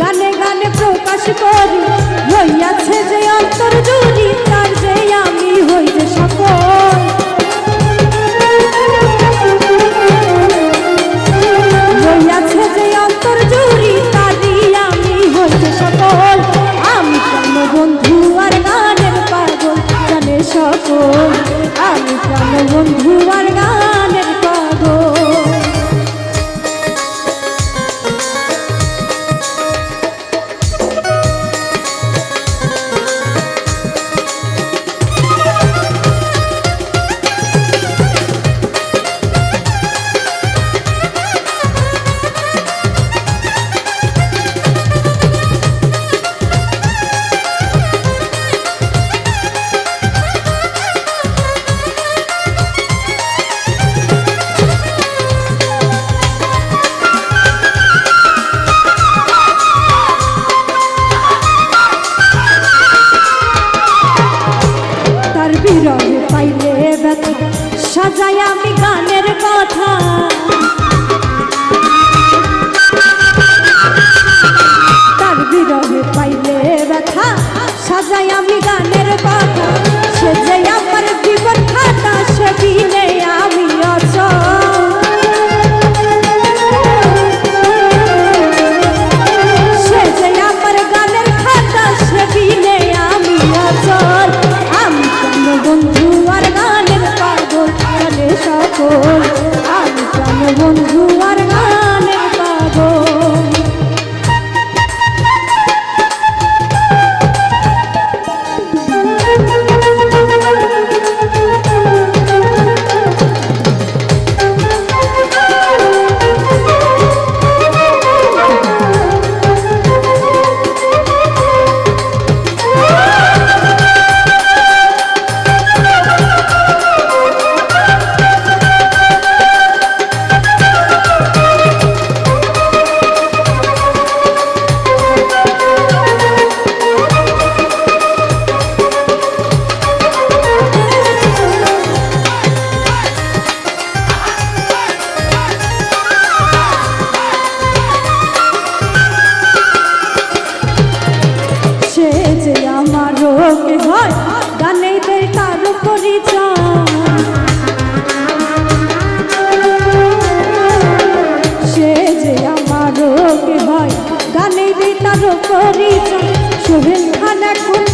গানে গানে প্রকাশ করি। হইয়াছে যে অন্তর জুড়ি তার যে আমি হই যে সকল। হইয়াছে যে অন্তর জুড়ি তারই আমি হই যে সকল। আমি কেন বন্ধু আর গানের পাগল, জানে সকল। আমি কেন বন্ধু আর গান সাজাই আমি গানের কথা। তার বিরহে পাইলে ব্যথা, সাজাই আমি গানের কথা। সে যে আমার জীবন খাতা, সে সোহেল খান